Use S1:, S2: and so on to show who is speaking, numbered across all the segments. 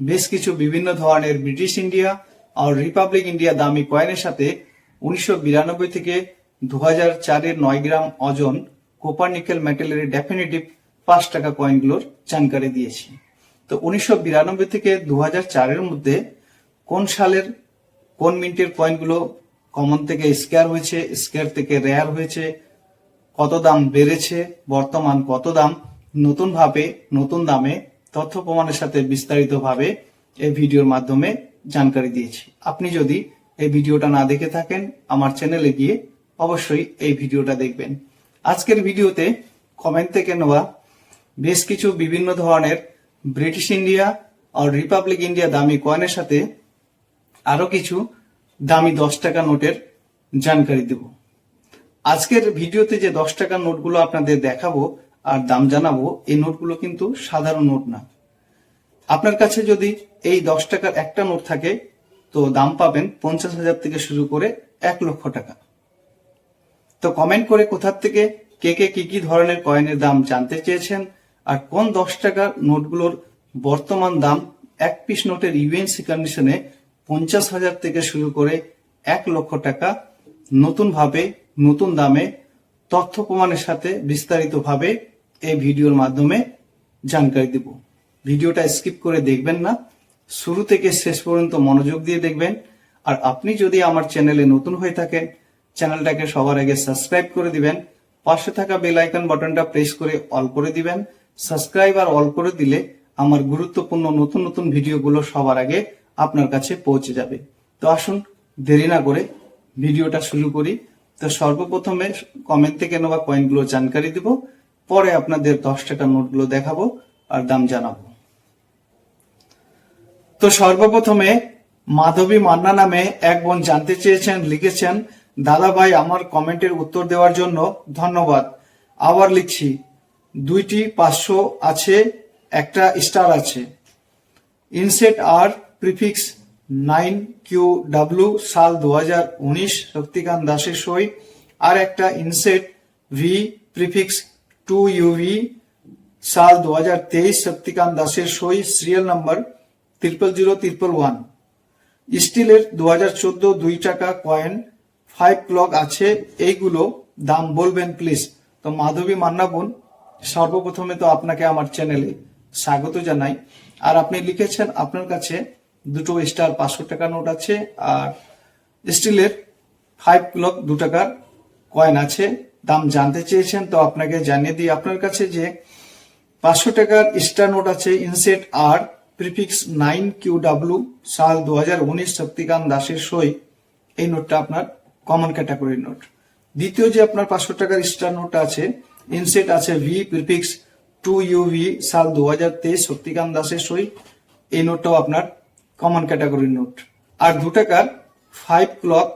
S1: বেশ কিছু বিভিন্ন ধরনের ব্রিটিশ ইন্ডিয়া আর রিপাবলিক ইন্ডিয়া দামি কয়েনের সাথে উনিশশো বিরানব্বই থেকে দু হাজার চারের নয় গ্রাম অজন কোপার নিকেল মেটেলের ডেফিনেটিভ পাঁচ টাকা কয়েনগুলোর জানকারি দিয়েছি। তো উনিশশো বিরানব্বই থেকে দু চারের মধ্যে কোন সালের কোন মিন্টের কয়েনগুলো কমন থেকে স্কেয়ার হয়েছে স্কেয়ার থেকে রেয়ার হয়েছে, কত দাম বেড়েছে, বর্তমান কত দাম, নতুন ভাবে, নতুন দামে তথ্য প্রমাণের সাথে বিস্তারিতভাবে এই ভিডিওর মাধ্যমে জানকারি দিয়েছি। আপনি যদি এই ভিডিওটা না দেখে থাকেন, আমার চ্যানেলে গিয়ে অবশ্যই এই ভিডিওটা দেখবেন। আজকের ভিডিওতে কমেন্ট থেকে নেওয়া বেশ কিছু বিভিন্ন ধরনের ব্রিটিশ ইন্ডিয়া আর রিপাবলিক ইন্ডিয়া দামি কয়েনের সাথে আরও কিছু দামি দশ টাকা নোটের জানকারি দেব। আজকের ভিডিওতে যে দশ টাকার নোটগুলো আপনাদের দেখাবো আর দাম জানাব, এই নোটগুলো কিন্তু সাধারণ নোট না। আপনার কাছে যদি এই দশ টাকার একটা নোট থাকে, তো দাম পাবেন পঞ্চাশ হাজার থেকে শুরু করে এক লক্ষ টাকা। তো কমেন্ট করে কোথার থেকে কে কে কি কি ধরনের কয়েনের দাম জানতে চেয়েছেন, আর কোন দশ টাকার নোটগুলোর বর্তমান দাম এক পিস নোটের ইউএনসি কন্ডিশনে পঞ্চাশ হাজার থেকে শুরু করে এক লক্ষ টাকা নতুনভাবে, নতুন দামে, তথ্য প্রমাণের সাথে বিস্তারিতভাবে এই ভিডিওর মাধ্যমে জানকারি দেব। ভিডিওটা স্কিপ করে দেখবেন না। শুরু থেকে শেষ পর্যন্ত মনোযোগ দিয়ে দেখবেন। আর আপনি যদি আমার চ্যানেলে নতুন হয়ে থাকেন, চ্যানেলটাকে সবার আগে সাবস্ক্রাইব করে দিবেন। পাশে থাকা বেল আইকন বাটনটা প্রেস করে অল করে দিবেন। সাবস্ক্রাইব আর অল করে দিলে আমার গুরুত্বপূর্ণ নতুন নতুন ভিডিওগুলো সবার আগে আপনার কাছে পৌঁছে যাবে। তো আসুন, দেরি না করে ভিডিওটা শুরু করি। তো সর্বপ্রথমে কমেন্ট থেকে নেওয়া কয়েনগুলো জানকারি দিব। পরে আপনাদের দশ টাকার নোটগুলো দেখাবো আর দাম জানাব। তো সর্বপ্রথমে মাধবী মান্না নামে এক বোন জানতে চেয়েছেন, লিখেছেন দাদা ভাই আমার কমেন্টের উত্তর দেওয়ার জন্য ধন্যবাদ। আবার লিখছি, দুইটি পাঁচশো আছে, একটা স্টার আছে। Inset R prefix nine Q W সাল দু হাজার উনিশ, শক্তিকান্ত দাসের সই। আর একটা inset V prefix two U V সাল দু হাজার তেইশ শক্তিকান্ত দাসের সই serial number triple zero triple one স্টিলের দু হাজার চোদ্দ দুই টাকা কয়েন ফাইভ ক্লক আছে এইগুলো দাম বলবেন প্লিজ তো মাধবী মান্না বোন সর্বপ্রথমে তো আপনাকে আমার চ্যানেলে স্বাগত জানাই আর আপনি লিখেছেন আপনার কাছে দুটো স্টার পাঁচশো টাকা নোট আছে, আর স্টিলের ফাইভ ক্লক দু টাকার কয়েন আছে। দাম জানতে চেয়েছেন, তো আপনাকে জানিয়ে দিই আপনার কাছে যে পাঁচশো টাকার স্টার নোট আছে inset R prefix nine Q W সাল দু হাজার উনিশ শক্তিকান্ত দাসের সই। এই নোটটা আপনার কমন ক্যাটাগরির নোট। দ্বিতীয় যে আপনার পাঁচশো টাকার স্টার নোট আছে ইনসেট আছে ভি প্রিফিক্স টু ইউভি সাল দু হাজার তেইশ শক্তিকান্ত দাসের সই। এই নোটটাও আপনার কমন ক্যাটাগরির নোট। আর দু টাকার ফাইভ ক্লক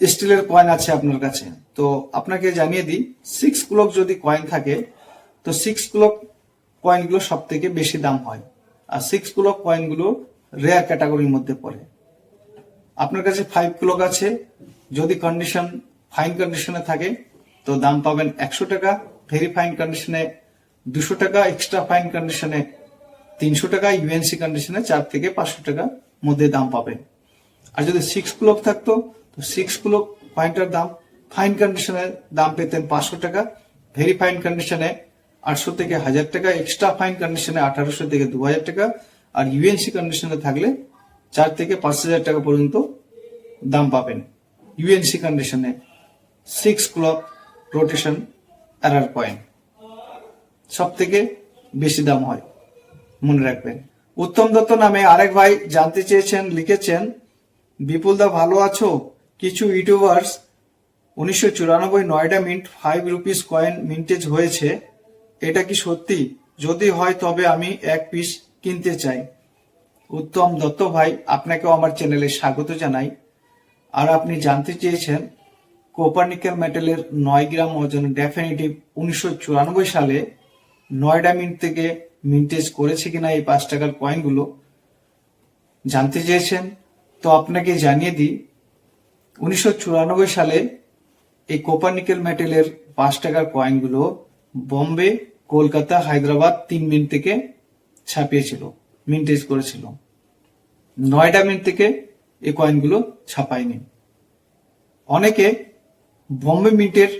S1: স্টিলের কয়েন আছে আপনার কাছে। তো আপনাকে জানিয়ে দিই সিক্স ক্লক যদি কয়েন থাকে, তো সিক্স ক্লক কয়েনগুলো সব থেকে বেশি দাম হয়। আর সিক্স ক্লক কয়েনগুলো রেয়ার ক্যাটাগরির মধ্যে পড়ে। আপনার কাছে ফাইভ ক্লক আছে, যদি কন্ডিশন ফাইন কন্ডিশনে থাকে, তো দাম পাবেন একশো টাকা ভেরি ফাইন কন্ডিশনে দুশো টাকা এক্সট্রা ফাইন কন্ডিশনে তিনশো টাকা ইউএনসি কন্ডিশনে চার থেকে পাঁচশো টাকা মধ্যে দাম পাবেন। আর যদি সিক্স ক্লক থাকতো তো সিক্স ক্লক পয়েন্টের দাম। ফাইন কন্ডিশনে দাম পেতেন পাঁচশো টাকা। ভেরি ফাইন কন্ডিশনে আটশো থেকে হাজার টাকা। এক্সট্রা ফাইন কন্ডিশনে আঠারোশো থেকে দু হাজার টাকা। আর ইউএনসি কন্ডিশনে থাকলে চার থেকে পাঁচ হাজার টাকা পর্যন্ত দাম পাবেন। ইউএনসি কন্ডিশনে six clock rotation error point সব থেকে বেশি দাম হয়, মনে রাখবেন। উত্তম দত্ত নামে আরেক ভাই জানতে চেয়েছেন, লিখেছেন বিপুল দা ভালো আছো? কিছু ইউটিউবার্স উনিশশো চুরানব্বই Noida mint five rupees coin mintage হয়েছে। এটা কি সত্যি? যদি হয় তবে আমি এক পিস কিনতে চাই। উত্তম দত্ত ভাই, আপনাকেও আমার চ্যানেলে স্বাগত জানাই। আর আপনি জানতে চেয়েছেন কোপারনিক্যাল মেটালের নয় গ্রাম ওজন ডেফিনেটিভ উনিশশো চুরানব্বই সালে নয়ডা মিন্ট থেকে মিন্টেজ করেছে কিনা এই পাঁচ টাকার কয়েনগুলো জানতে চেয়েছেন? তো আপনাকে জানিয়ে দিই উনিশশো চুরানব্বই সালে এই কোপারনিক্যাল মেটেলের পাঁচ টাকার কয়েনগুলো বোম্বে কলকাতা হায়দ্রাবাদ তিন মিনিট থেকে ছাপিয়েছিল মিন্টেজ করেছিল। নয়ডা মিনিট থেকে এই কয়েনগুলো ছাপায়নি। অনেকে বোম্বে মিন্টের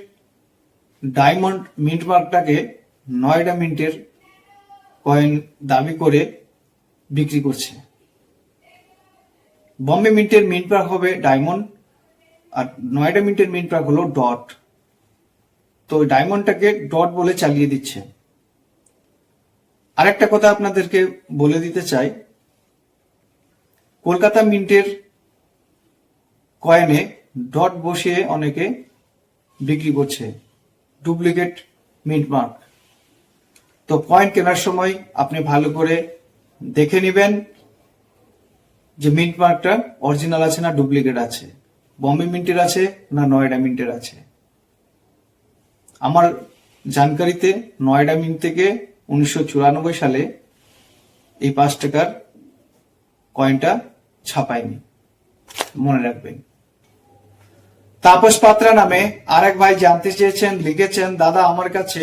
S1: ডায়মন্ড মিন্ট মার্কটাকে নয়ডা মিন্টের কয়েন দাবি করে বিক্রি করছে। বম্বে মিন্টের মিন্ট মার্ক হবে ডায়মন্ড আর নয়ডা মিন্টের মিন্ট মার্ক হলো ডট তো ডায়মন্ডটাকে ডট বলে চালিয়ে দিচ্ছে। আরেকটা কথা আপনাদেরকে বলে দিতে চাই, কলকাতা মিন্টের কয়েনে ডট বসিয়ে অনেকে বিক্রি করছে ডুপ্লিকেট মিন্ট মার্ক তো কয়েন কেনার সময় আপনি ভালো করে দেখে নেবেন যে মিন্ট মার্কটা অরিজিনাল আছে না ডুপ্লিকেট আছে। বম্বে মিন্টের আছে না নয়ডা মিন্টের আছে? আমার জানকারিতে নয়ডা মিন্ট থেকে উনিশশো চুরানব্বই সালে এই পাঁচ টাকার কয়েনটা ছাপায়নি। মনে রাখবেন। তাপস পাত্রা নামে আরেক ভাই জানতে চেয়েছেন, লিখেছেন, দাদা, আমার কাছে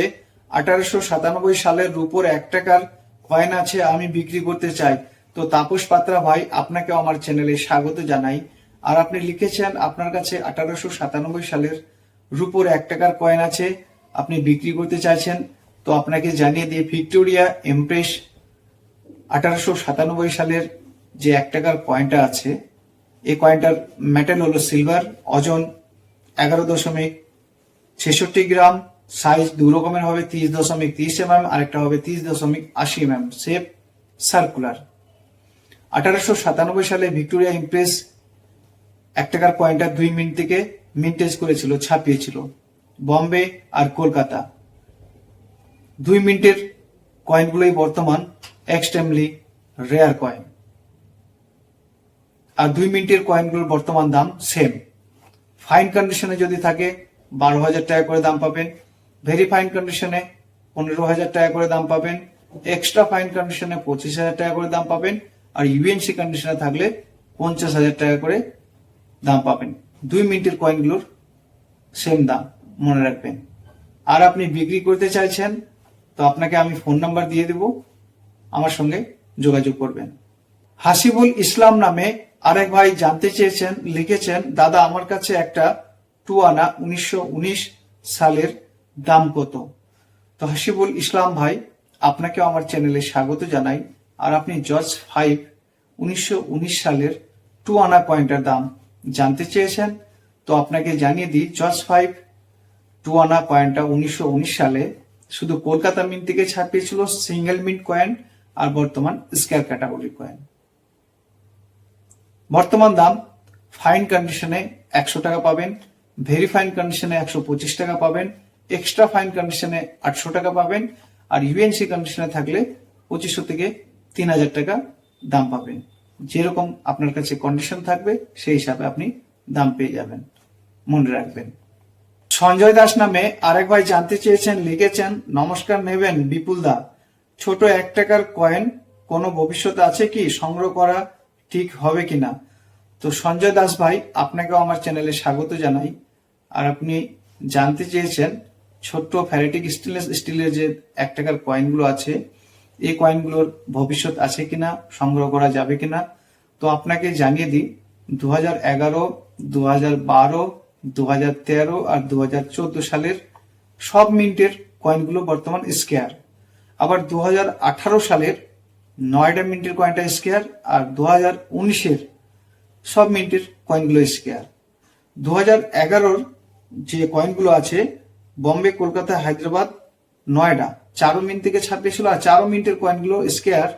S1: আঠারোশো সাতানব্বই সালের রূপোর এক টাকার কয়েন আছে, আমি বিক্রি করতে চাই। তো তাপস পাত্রা ভাই আপনাকে আমার চ্যানেলে স্বাগত জানাই। আর আপনি লিখেছেন, আপনার কাছে আঠারোশো সাতানব্বই সালের রুপোর এক টাকার কয়েন আছে, আপনি বিক্রি করতে চাইছেন, তো আপনাকে জানিয়ে দিয়ে ভিক্টোরিয়া এমপ্রেস আঠারোশো সাতানব্বই সালের যে এক টাকার কয়েনটা আছে, এই কয়েনটার মেটাল হলো সিলভার ওজন এগারো দশমিক ছেষট্টি গ্রাম সাইজ দু রকমের হবে, তিরিশ দশমিক তিরিশ এম এম আরেকটা হবে তিরিশ দশমিক আশি এম এম শেপ সার্কুলার আঠারোশো সাতানব্বই সালে ভিক্টোরিয়া ইমপ্রেস এক টাকার কয়েনটা দুই মিনিট থেকে মিন্টেজ করেছিল, ছাপিয়েছিল। বম্বে আর কলকাতা। দুই মিনিটের কয়েনগুলোই বর্তমান এক্সট্রিমলি রেয়ার কয়েন আর দুই মিনিটের কয়েনগুলোর বর্তমান দাম সেম ফাইন কন্ডিশনে যদি থাকে, বারো হাজার টাকা করে দাম পাবেন। ভেরি ফাইন কন্ডিশনে পনেরো হাজার টাকা করে দাম পাবেন। এক্সট্রা ফাইন কন্ডিশনে পঁচিশ হাজার টাকা করে দাম পাবেন। আর ইউএনসি কন্ডিশনে থাকলে পঞ্চাশ হাজার টাকা করে দাম পাবেন। দুই মিনিটের কয়েনগুলোর সেম দাম, মনে রাখবেন। আর আপনি বিক্রি করতে চাইছেন, তো আপনাকে আমি ফোন নাম্বার দিয়ে দেব, আমার সঙ্গে যোগাযোগ করবেন। হাসিবুল ইসলাম নামে আরেক ভাই জানতে চেয়েছেন, লিখেছেন, দাদা, আমার কাছে একটা টু আনা উনিশশো উনিশ সালের দাম কত? তো হাসিবুল ইসলাম ভাই আপনাকে আমার চ্যানেলে স্বাগত জানাই। আর আপনি জর্জ ফাইভ উনিশশো উনিশ সালের টু আনা কয়েনটার দাম জানতে চেয়েছেন, তো আপনাকে জানিয়ে দিই জর্জ ফাইভ টু আনা কয়েনটা উনিশশো উনিশ সালে শুধু কলকাতা মিন্ট থেকে ছাপিয়েছিল সিঙ্গেল মিন্ট কয়েন আর বর্তমান স্কয়ার ক্যাটাগরি কয়েন। বর্তমান দাম ফাইন কন্ডিশনে একশো টাকা পাবেন, ভেরি ফাইন কন্ডিশনে একশো পঁচিশ টাকা পাবেন, এক্সট্রা ফাইন কন্ডিশনে আটশো টাকা পাবেন, আর ইউএনসি কন্ডিশনে থাকলে পঁচিশশো থেকে তিন হাজার টাকা দাম পাবেন। যেরকম আপনার কাছে কন্ডিশন থাকবে, সেই হিসাবে আপনি দাম পেয়ে যাবেন। মনে রাখবেন। সঞ্জয় দাস নামে আরেক ভাই জানতে চেয়েছেন, লিখেছেন, নমস্কার নেবেন, বিপুল দা। ছোট এক টাকার কয়েন কোনো ভবিষ্যতে আছে কি? সংগ্রহ করা ঠিক হবে কিনা? তো সঞ্জয় দাস ভাই, আপনাকেও আমার চ্যানেলে স্বাগত জানাই। আর আপনি জানতে চেয়েছেন, ছোট্ট ফ্যারেটিক স্টেনলেস স্টিলের যে এক টাকার কয়েনগুলো আছে এই কয়েনগুলোর ভবিষ্যৎ আছে কিনা, সংগ্রহ করা যাবে কিনা, তো আপনাকে জানিয়ে দিই দু হাজার এগারো দু হাজার বারো দু হাজার তেরো আর দু হাজার চোদ্দ সালের সব মিন্টের কয়েনগুলো বর্তমান স্কেয়ার আবার দু হাজার আঠারো সালের নয়ডা মিন্টের কয়েনটা স্কেয়ার আর দু হাজার উনিশের সব মিন্টের কয়েনগুলো স্কেয়ার দু হাজার এগারোর যে কয়েনগুলো আছে, বম্বে, কলকাতা, হায়দ্রাবাদ, নয়ডা। চারো মিনিট থেকে ছাপিয়েছিল আর চারো মিনিটের কয়েনগুলো স্কেয়ার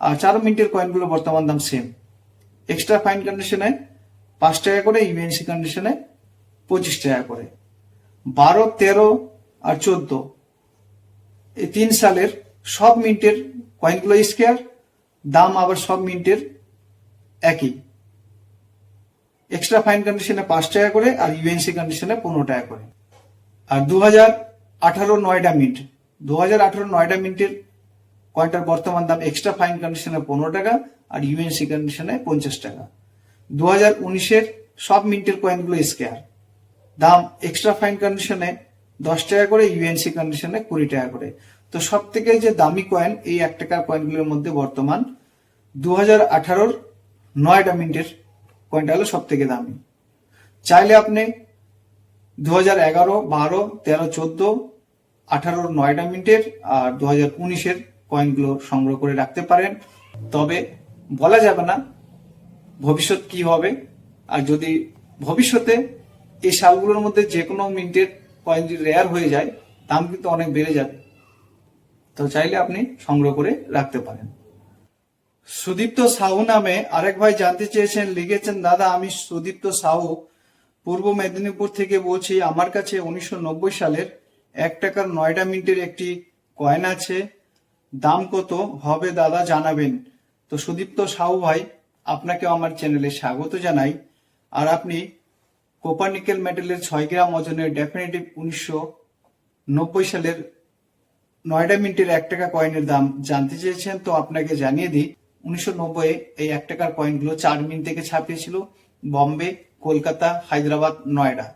S1: আর চারো মিনিটের কয়েনগুলো বর্তমান দাম সেম এক্সট্রা ফাইন কন্ডিশনে পাঁচ টাকা করে ইউএনসি কন্ডিশনে পঁচিশ টাকা করে। বারো, তেরো আর চোদ্দ, এই তিন সালের সব মিনিটের কয়েনগুলো স্কেয়ার দাম আবার সব মিনিটের একই। এক্সট্রা ফাইন কন্ডিশনে পাঁচ টাকা করে, আর ইউএনসি কন্ডিশনে পনেরো টাকা করে। আর দু হাজার আঠারো নয়ডা মিন্ট দু হাজার আঠারো নয়ডা মিন্টের কয়েনটার বর্তমান দাম এক্সট্রা ফাইন কন্ডিশনে পনেরো টাকা আর ইউএনসি কন্ডিশনে পঞ্চাশ টাকা। দু হাজার উনিশের সব মিন্টের কয়েনগুলো স্কেয়ার দাম এক্সট্রা ফাইন কন্ডিশনে দশ টাকা করে ইউএনসি কন্ডিশনে কুড়ি টাকা করে। তো সব থেকে যে দামি কয়েন এই এক টাকার কয়েনগুলোর মধ্যে বর্তমান দু হাজার আঠারোর নয়টা মিনিটের কয়েনটা হলো সব থেকে দামি। চাইলে আপনি দু হাজার এগারো, বারো, তেরো, চোদ্দ আঠারোর নয়টা মিনিটের আর দু হাজার উনিশের কয়েনগুলো সংগ্রহ করে রাখতে পারেন। তবে বলা যাবে না ভবিষ্যৎ কি হবে। আর যদি ভবিষ্যতে এই সালগুলোর মধ্যে যে কোনো মিনিটের কয়েন যদি রেয়ার হয়ে যায়, দাম কিন্তু অনেক বেড়ে যাবে। তো চাইলে আপনি সংগ্রহ করে রাখতে পারেন। সুদীপ্ত সাহু নামে আরেক ভাই জানতে চেয়েছেন, লিখেছেন, দাদা, আমি সুদীপ্ত সাহু, পূর্ব মেদিনীপুর থেকে বলছি, আমার কাছে উনিশশো নব্বই সালের এক টাকার নয়টা মিনিটের একটি কয়েন আছে। দাম কত হবে দাদা জানাবেন। তো সুদীপ্ত সাহু ভাই আপনাকে আমার চ্যানেলে স্বাগত জানাই। আর আপনি কোপারনিকেল মেটেলের ছয় গ্রাম ওজনের ডেফিনেটিভ উনিশশো নব্বই সালের নয়ডা মিনিটের এক টাকা কয়েনের দাম জানতে চেয়েছেন, তো আপনাকে জানিয়ে দিই, উনিশশো নব্বই এই এক টাকার কয়েনগুলো চার মিনিট থেকে ছাপিয়েছিল। বম্বে, কলকাতা, হায়দ্রাবাদ, নয়ডা।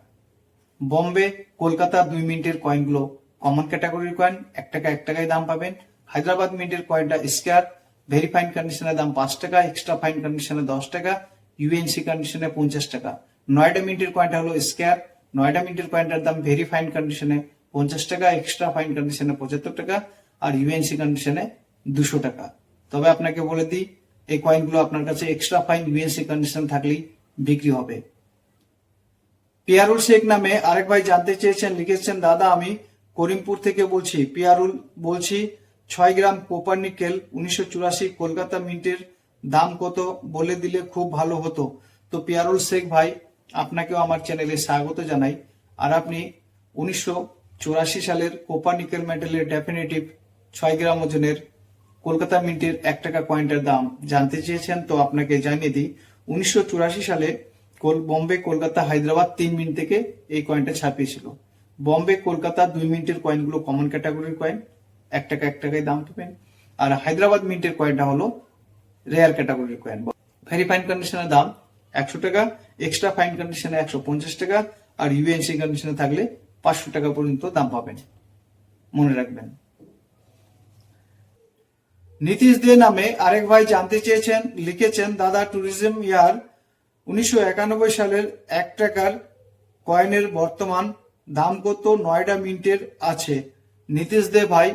S1: বম্বে, কলকাতা দুই মিনিটের কয়েনগুলো কমন ক্যাটাগরির কয়েন এক টাকা, এক টাকায় দাম পাবেন। হায়দ্রাবাদ মিনিটের কয়েনটা স্কেয়ার ভেরি ফাইন কন্ডিশনের দাম পাঁচ টাকা এক্সট্রা ফাইন কন্ডিশনে দশ টাকা ইউএনসি কন্ডিশনে পঞ্চাশ টাকা। নয়ডা মিনিটের কয়েনটা হলো স্কেয়ার নয়ডা মিনিটের কয়েনটার দাম ভেরি ফাইন কন্ডিশনে পঞ্চাশ টাকা এক্সট্রা ফাইন কন্ডিশনে পঁচাত্তর টাকা, আর ইউএনসি কন্ডিশনে দুশো টাকা। তবে আপনাকে বলে দিই, এই কয়েনগুলো আপনার কাছে এক্সট্রা ফাইন ইউএনসি কন্ডিশন থাকলেই বিক্রি হবে। পিয়ারুল শেখ নামে আরেক ভাই জানতে চেয়েছেন, লিখেছেন, দাদা, আমি করিমপুর থেকে বলছি। পিয়ারুল, বলছি, ছয় গ্রাম কোপার নিকেল, উনিশশো চুরাশি কলকাতা মিন্টের দাম কত? বলে দিলে খুব ভালো হতো। তো পিয়ারুল শেখ ভাই, আপনাকেও আমার চ্যানেলে স্বাগত জানাই। আর আপনি উনিশশো চুরাশি সালের কোপার নিকেল মেটেলের ডেফিনেটিভ ছয় গ্রাম ওজনের কলকাতা মিন্টের এক টাকা কয়েনটার দাম জানতে চেয়েছেন, তো আপনাকে জানিয়ে দিই, উনিশশো চুরাশি সালে বোম্বে, কলকাতা, হায়দ্রাবাদ তিন মিনিট থেকে এই কয়েনটা ছাপিয়েছিল। বম্বে, কলকাতা দুই মিনিটের কয়েনগুলো কমন ক্যাটাগরির কয়েন এক টাকা, এক টাকায় দাম পাবেন আর হায়দ্রাবাদ মিন্টের কয়েনটা হলো রেয়ার ক্যাটাগরির কয়েন ভেরি ফাইন কন্ডিশনের দাম, একশো টাকা এক্সট্রা ফাইন কন্ডিশনে একশো পঞ্চাশ টাকা, আর ইউএনসি কন্ডিশনে থাকলে পাঁচশো টাকা পর্যন্ত দাম পাবেন। মনে রাখবেন। নীতিশ দে নামে আরেক ভাই জানতে চেয়েছেন, লিখেছেন, দাদা ট্যুরিজম ইয়ার উনিশশো একানব্বই সালের এক টাকার কয়েনের বর্তমান দাম কত নয়ডা মিন্টের আছে? নীতিশ দে, ভাই,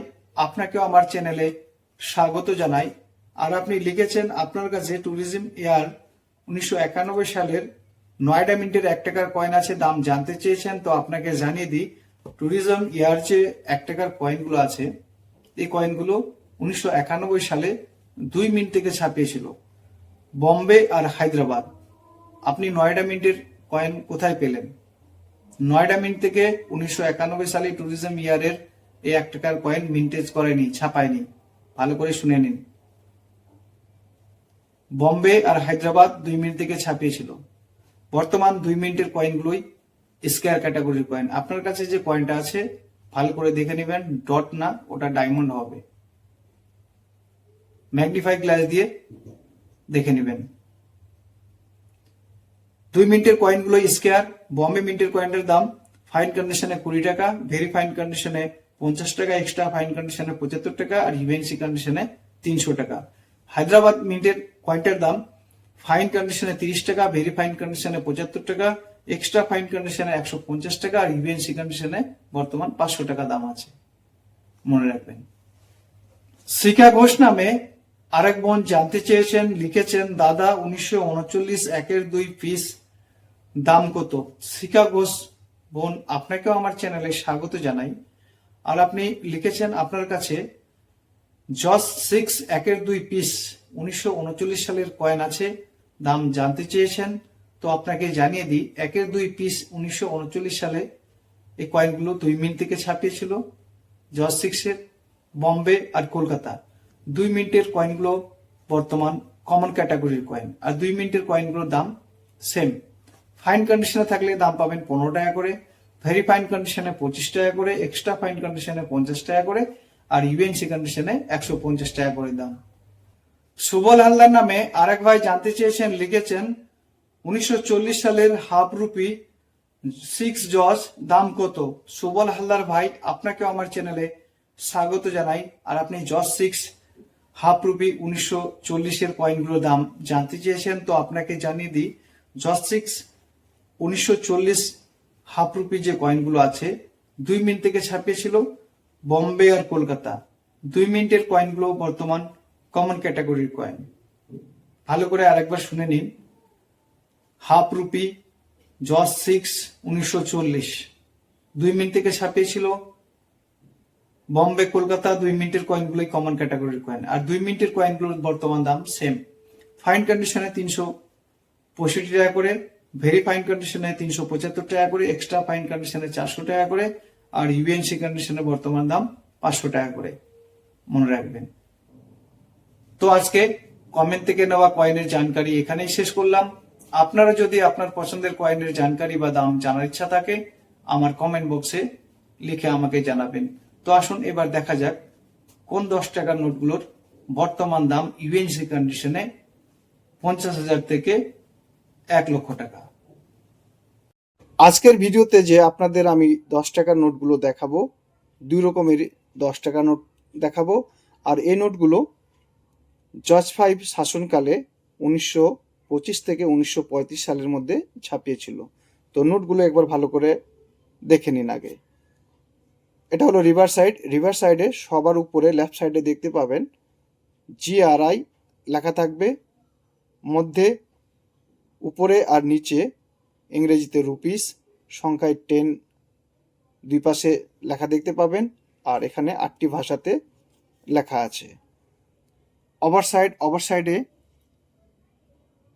S1: আপনাকেও আমার চ্যানেলে স্বাগত জানাই। আর আপনি লিখেছেন, আপনার কাছে ট্যুরিজম এয়ার উনিশশো একানব্বই সালের নয়ডা মিন্টের এক টাকার কয়েন আছে, দাম জানতে চেয়েছেন, তো আপনাকে জানিয়ে দিই ট্যুরিজম ইয়ার যে এক টাকার কয়েনগুলো আছে, এই কয়েনগুলো উনিশশো একানব্বই সালে দুই মিনিট থেকে ছাপিয়েছিল, বম্বে আর হায়দ্রাবাদ। আপনি নয়ডা মিনিটের কয়েন কোথায় পেলেন? নয়ডা মিনিট থেকে উনিশশো একানব্বই সালে ট্যুরিজম ইয়ারের এই এক টাকার কয়েন মিন্টেজ করেনি, ছাপায়নি। ভালো করে শুনে নিন। বম্বে আর হায়দ্রাবাদ দুই মিনিট থেকে ছাপিয়েছিল। বর্তমান দুই মিনিটের কয়েনগুলোই স্কোয়ার ক্যাটাগরির কয়েন আপনার কাছে যে কয়েনটা আছে, ভালো করে দেখে নেবেন ডট না, ওটা ডায়মন্ড হবে। ম্যাগনিফাই গ্লাস দিয়ে দেখে নেবেন। দুই মিনিটের কয়েনগুলো স্কেয়ার বম্বে মিনিটের কয়েনটার দাম ফাইন কন্ডিশনে কুড়ি টাকা ভেরি ফাইন কন্ডিশনে পঞ্চাশ টাকা এক্সট্রা ফাইন কন্ডিশনে পঁচাত্তর টাকা, আর ইউএনসি কন্ডিশনে তিনশো টাকা। হায়দ্রাবাদ মিনিটের কয়েনটার দাম ফাইন কন্ডিশনে তিরিশ টাকা ভেরি ফাইন কন্ডিশনে পঁচাত্তর টাকা এক্সট্রা ফাইন কন্ডিশনে একশো পঞ্চাশ টাকা, আর ইউএনসি কন্ডিশনে বর্তমান পাঁচশো টাকা দাম আছে। মনে রাখবেন। শিখা ঘোষ নামে আরেক বোন জানতে চেয়েছেন, লিখেছেন, দাদা, উনিশশো উনচল্লিশ, একের দুই পিস দাম কত? ঘোষ, বোন, আপনাকেও আমার চ্যানেলে স্বাগত জানাই। আর আপনি লিখেছেন আপনার কাছে, জস সিক্স একের দুই পিস উনিশশো উনচল্লিশ সালের কয়েন আছে, দাম জানতে চেয়েছেন। তো আপনাকে জানিয়ে দিই, একের দুই পিস উনিশশো উনচল্লিশ সালে এই কয়েনগুলো দুই মিনিট থেকে ছাপিয়েছিল জজ সিক্সের, বম্বে আর কলকাতা। দুই মিনিটের কয়েনগুলো বর্তমান কমন ক্যাটাগরির কয়েন আর দুই মিনিটের কয়েনগুলোর দাম সেম ফাইন কন্ডিশনে থাকলে দাম পাবেন পনেরো টাকা করে, ভেরি ফাইন কন্ডিশনে পঁচিশ টাকা করে, এক্সট্রা ফাইন কন্ডিশনে পঞ্চাশ টাকা করে, আর ইউএনসি কন্ডিশনে একশো পঞ্চাশ টাকা করে দাম। সুবল হালদার নামে আরেক ভাই জানতে চেয়েছেন, লিখেছেন, উনিশশো চল্লিশ সালের হাফ রুপি সিক্স জজ দাম কত? সুবল হালদার ভাই, আপনাকেও আমার চ্যানেলে স্বাগত জানাই, আর আপনি জজ সিক্স হাফ রুপি উনিশশো চল্লিশের কয়েনগুলোর দাম জানতে চেয়েছেন, তো আপনাকে জানিয়ে দিই, জজ সিক্স উনিশশো চল্লিশ হাফ রুপি যে কয়েনগুলো আছে, দুই মিনিট থেকে ছাপিয়েছিল বম্বে আর কলকাতা। দুই মিনিটের কয়েনগুলো বর্তমান কমন ক্যাটাগরির কয়েন ভালো করে আরেকবার শুনে নিন। হাফ রুপি জজ সিক্স উনিশশো চল্লিশ। দুই মিনিট থেকে ছাপিয়েছিল বম্বে, কলকাতা, দুই মিনিটের কয়েনগুলোই কমন ক্যাটাগরির কয়েন আর দুই মিনিটের কয়েনগুলোর বর্তমান দাম সেম ফাইন কন্ডিশনে তিনশো পঁয়ষট্টি টাকা করে ভেরি ফাইন কন্ডিশনে তিনশো পঁচাত্তর টাকা করে, এক্সট্রা ফাইন কন্ডিশনে চারশো টাকা করে, আর ইউএনসি কন্ডিশনে বর্তমান দাম পাঁচশো টাকা করে। মনে রাখবেন। তো আজকে কমেন্ট থেকে নেওয়া কয়েনের জানকারি এখানেই শেষ করলাম। আপনারা যদি আপনার পছন্দের কয়েনের জানকারি বা দাম জানার ইচ্ছা থাকে, আমার কমেন্ট বক্সে লিখে আমাকে জানাবেন। তো আসুন, এবার দেখা যাক কোন দশ টাকার নোটগুলোর বর্তমান দাম ইউএনসি কন্ডিশনে পঞ্চাশ হাজার থেকে এক লক্ষ টাকা। আজকের ভিডিওতে যে আপনাদের আমি দশ টাকার নোটগুলো দেখাবো, দুই রকমের দশ টাকা নোট দেখাবো, আর এই নোটগুলো জজ ফাইভ শাসনকালে উনিশশো পঁচিশ থেকে উনিশশো পঁয়ত্রিশ সালের মধ্যে ছাপিয়েছিল। তো নোটগুলো একবার ভালো করে দেখে নিন আগে। এটা হলো রিভার সাইড। রিভার সাইডে সবার উপরে লেফট সাইডে দেখতে পাবেন জিআরআই লেখা থাকবে, মধ্যে উপরে আর নিচে ইংরেজিতে রুপিস, সংখ্যায় টেন দুই পাশে লেখা দেখতে পাবেন, আর এখানে আটটি ভাষাতে লেখা আছে। ওভার সাইড ওভার সাইডে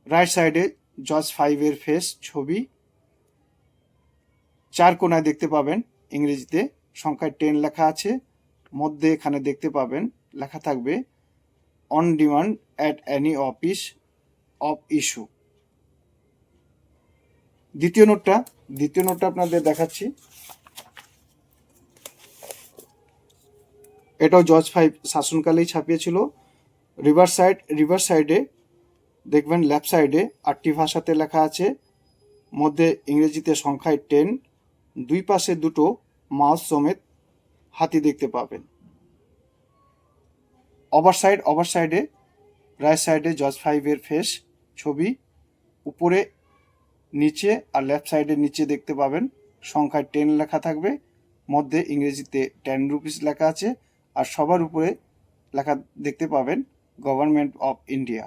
S1: রাইট সাইডে জজ ফাইভের ফেস ছবি। চার কোনায় দেখতে পাবেন, ইংরেজিতে সংখ্যায় টেন লেখা আছে। মধ্যে এখানে দেখতে পাবেন, লেখা থাকবে on demand at any office of issue দ্বিতীয় নোটটা দ্বিতীয় নোটটা আপনাদের দেখাচ্ছি। এটাও জজ ফাইভ শাসনকালেই ছাপিয়েছিল। রিভার সাইড, রিভার সাইডে দেখবেন লেফট সাইডে আটটি ভাষাতে লেখা আছে। মধ্যে ইংরেজিতে সংখ্যায় টেন। দুই পাশে দুটো মাউস সমেত হাতি দেখতে পাবেন। ওভার সাইড, ওভার সাইডে, রাইট সাইডে জজ ফাইভের ফেস ছবি। উপরে নিচে আর লেফট সাইডের নিচে দেখতে পাবেন। সংখ্যায় টেন লেখা থাকবে। মধ্যে ইংরেজিতে টেন রুপিস লেখা আছে। আর সবার উপরে লেখা দেখতে পাবেন গভর্নমেন্ট অফ ইন্ডিয়া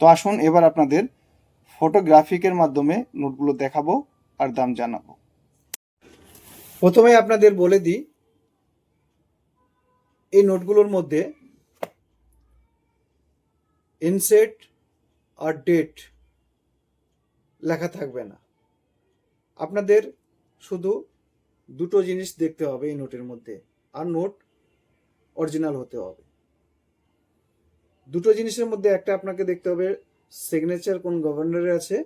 S1: তো আসুন এবার আপনাদের ফটোগ্রাফিকের মাধ্যমে নোটগুলো দেখাবো আর দাম জানাব। প্রথমে আপনাদের বলে দিই, এই নোটগুলোর মধ্যে ইনসেট আর ডেট লেখা থাকবে না। আপনাদের শুধু দুটো জিনিস দেখতে হবে এই নোটের মধ্যে, আর নোট অরিজিনাল হতে হবে। দুটো জিনিসের মধ্যে একটা আপনাকে দেখতে হবে সিগনেচার কোন গভর্নরের আছে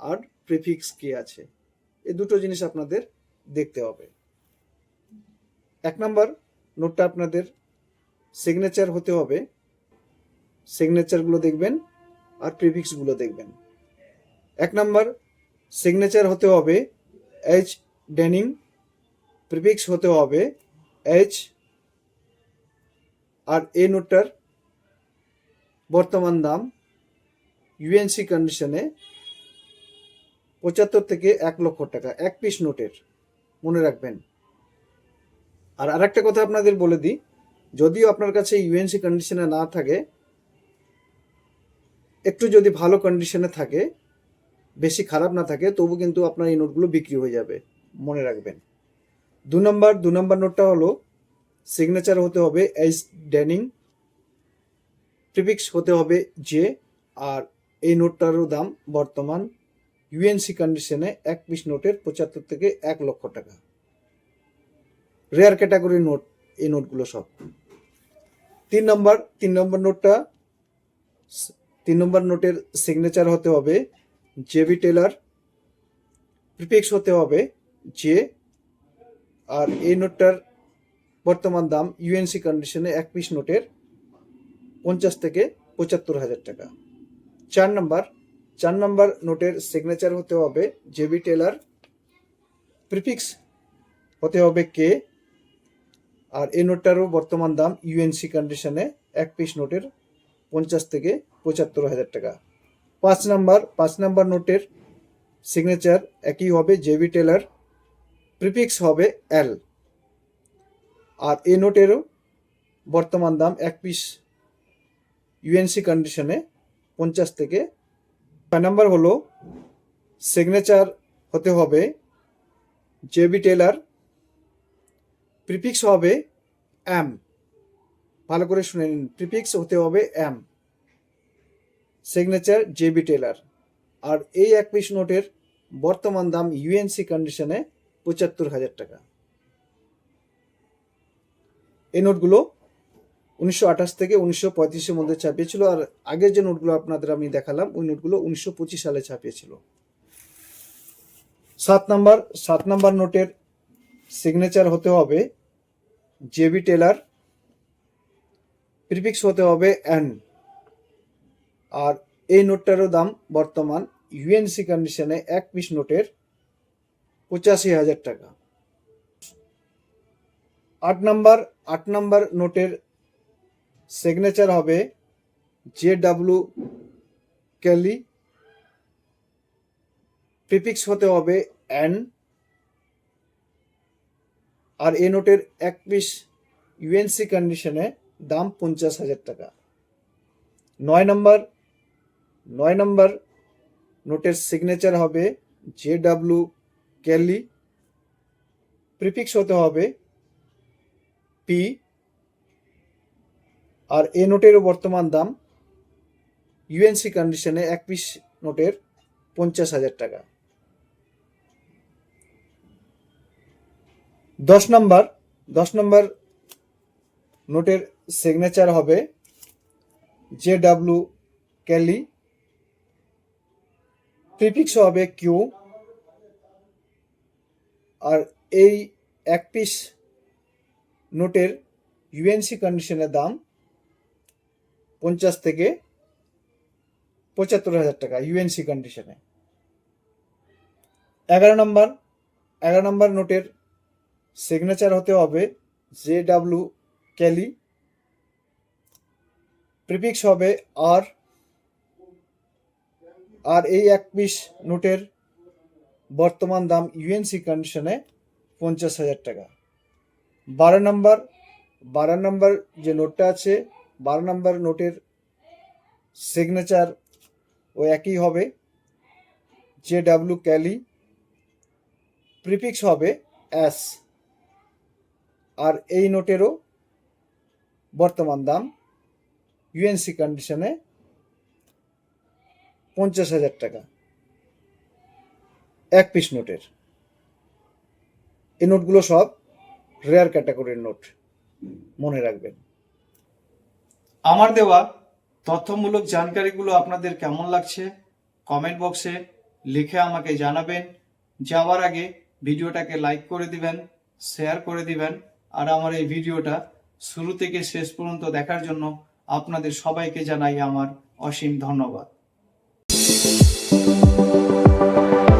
S1: আর প্রিফিক্স কি আছে। এই দুটো জিনিস আপনাদের দেখতে হবে। এক নম্বর, নোটটা আপনাদের সিগনেচার হতে হবে। সিগনেচারগুলো দেখবেন আর প্রিফিক্সগুলো দেখবেন। এক নম্বর সিগনেচার হতে হবে এইচ ডেনিং প্রিফিক্স হতে হবে এইচ আর এ নোটটার বর্তমান দাম ইউএনসি কন্ডিশনে পঁচাত্তর থেকে এক লক্ষ টাকা, এক পিস নোটের মনে রাখবেন। আর আরেকটা কথা আপনাদের বলে দিই, যদিও আপনার কাছে ইউএনসি কন্ডিশনে না থাকে, একটু যদি ভালো কন্ডিশনে থাকে বেশি খারাপ না থাকে, তবু কিন্তু আপনার এই নোটগুলো বিক্রি হয়ে যাবে। মনে রাখবেন। দু নম্বর দু নম্বর নোটটা হলো সিগনেচার হতে হবে এইচ ড্যানিং প্রিফিক্স হতে হবে জে আর এই নোটটারও দাম বর্তমান ইউএনসি কন্ডিশনে এক পিস নোটের পঁচাত্তর থেকে এক লক্ষ টাকা। রেয়ার ক্যাটাগরির নোট, এই নোটগুলো সব। তিন নম্বর তিন নম্বর নোটটা,
S2: তিন নম্বর নোটের সিগনেচার হতে হবে জেবি টেলার প্রিফিক্স হতে হবে। জে আর এই নোটটার বর্তমান দাম ইউএনসি কন্ডিশনে এক পিস নোটের পঞ্চাশ থেকে পঁচাত্তর হাজার টাকা। চার নম্বর চার নম্বর নোটের সিগনেচার হতে হবে জেবি টেলার প্রিফিক্স হতে হবে কে আর এই নোটটারও বর্তমান দাম ইউএনসি কন্ডিশনে এক পিস নোটের পঞ্চাশ থেকে পঁচাত্তর হাজার টাকা। পাঁচ নাম্বার পাঁচ নাম্বার নোটের সিগনেচার একই হবে জেবি টেলার প্রিফিক্স হবে এল আর এ নোটেরও বর্তমান দাম এক পিস ইউএনসি কন্ডিশনে পঞ্চাশ থেকে ছয় নাম্বার হলো সিগনেচার হতে হবে জেবি টেলার প্রিফিক্স হবে এম ভালো করে শুনে নিন প্রিফিক্স হতে হবে M signature J B Taylor আর এই এক পিস নোটের বর্তমান দাম ইউএনসি কন্ডিশনে পঁচাত্তর হাজার টাকা। এই নোটগুলো উনিশশো আঠাশ থেকে উনিশশো পঁয়ত্রিশের মধ্যে ছাপিয়েছিল। আর আগের যে নোটগুলো আপনাদের আমি দেখালাম, ওই নোটগুলো উনিশশো পঁচিশ সালে ছাপিয়েছিল। সাত নাম্বার সাত নাম্বার নোটের সিগনেচার হতে হবে জেবি টেলার প্রিফিক্স হতে হবে এন আর এই নোটটারও দাম বর্তমান ইউএনসি কন্ডিশনে এক পিস নোটের পঁচাশি হাজার টাকা। আট নাম্বার আট নাম্বার নোটের সিগনেচার হবে জে ডাব্লু ক্যালি প্রিফিক্স হতে হবে এন আর এ নোটের এক পিস ইউএনসি কন্ডিশনে দাম পঞ্চাশ হাজার টাকা। নয় নম্বর নয় নম্বর নোটের সিগনেচার হবে জে ডাব্লু ক্যালি প্রিফিক্স হতে হবে পি আর এ নোটেরও বর্তমান দাম ইউএনসি কন্ডিশনে এক পিস নোটের পঞ্চাশ হাজার টাকা। দশ নম্বর দশ নম্বর নোটের সিগনেচার হবে জে ডাব্লু ক্যালি প্রিফিক্স হবে কিউ আর এই এক পিস নোটের ইউএনসি কন্ডিশনের দাম পঞ্চাশ থেকে পঁচাত্তর হাজার টাকা ইউএনসি কন্ডিশনে এগারো নম্বর এগারো নম্বর নোটের সিগনেচার হতে হবে জে ডাব্লু ক্যালি প্রিফিক্স হবে আর আর এই এক পিস নোটের বর্তমান দাম ইউএনসি কন্ডিশনে পঞ্চাশ হাজার টাকা। বারো নম্বর বারো নম্বর যে নোটটা আছে, বারো নম্বর নোটের সিগনেচার ও একই হবে। জে ডাব্লু ক্যালি প্রিফিক্স হবে এস আর এই নোটেরও বর্তমান দাম ইউএনসি কন্ডিশনে পঞ্চাশ হাজার টাকা। এক পিস নোটের। এই নোটগুলো সব রেয়ার ক্যাটাগরির নোট। মনে রাখবেন।
S1: আমার দেওয়া তথ্যমূলক জানকারিগুলো আপনাদের কেমন লাগছে কমেন্ট বক্সে লিখে আমাকে জানাবেন। যাওয়ার আগে ভিডিওটাকে লাইক করে দিবেন, শেয়ার করে দিবেন, আর আমার এই ভিডিওটা শুরু থেকে শেষ পর্যন্ত দেখার জন্য আপনাদের সবাইকে জানাই আমার অসীম ধন্যবাদ। Thank you.